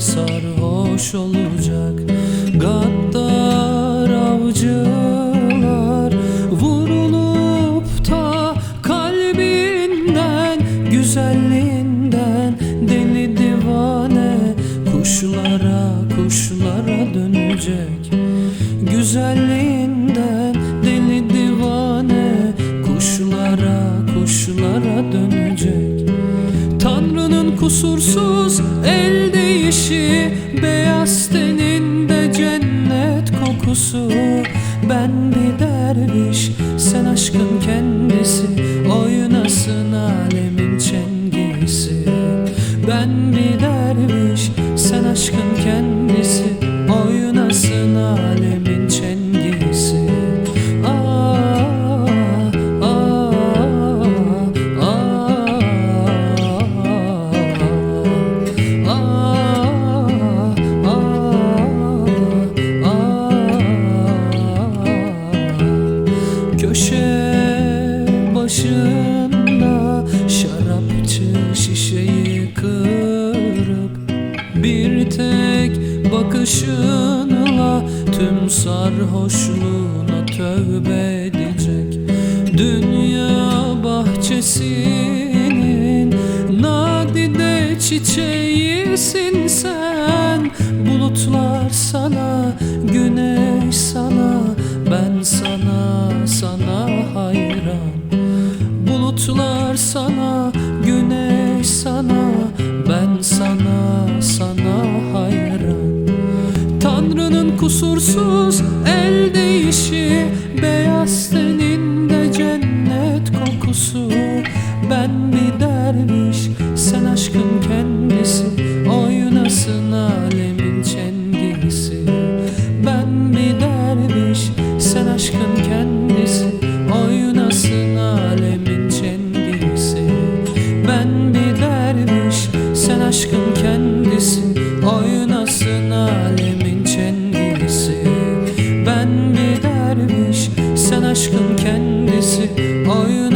sarhoş olacak. Gaddar avcılar Vurulup da kalbinden Güzelliğinden deli divane Kuşlara kuşlara dönecek. Güzelliğinden deli divane Kuşlara kuşlara dönecek. Tanrı'nın kusursuz elde değişi Beyaz teninde cennet kokusu. Ben bir derviş sen aşkın kendisi. Oynasın alemin çengisi Ben bir derviş şarapçı şişeyi kırıp bir tek bakışınla tüm sarhoşluğuna tövbe edecek. Dünya bahçesinin nadide çiçeğisin sen. Bulutlar sana, kusursuz el değişi Beyaz teninde cennet kokusu. Ben bir derviş sen aşkın kendisi Oynasın alemin çengisi Ben bir derviş sen aşkın kendisi Oynasın alemin çengisi Ben bir derviş sen aşkın aşkın kendisi Hayır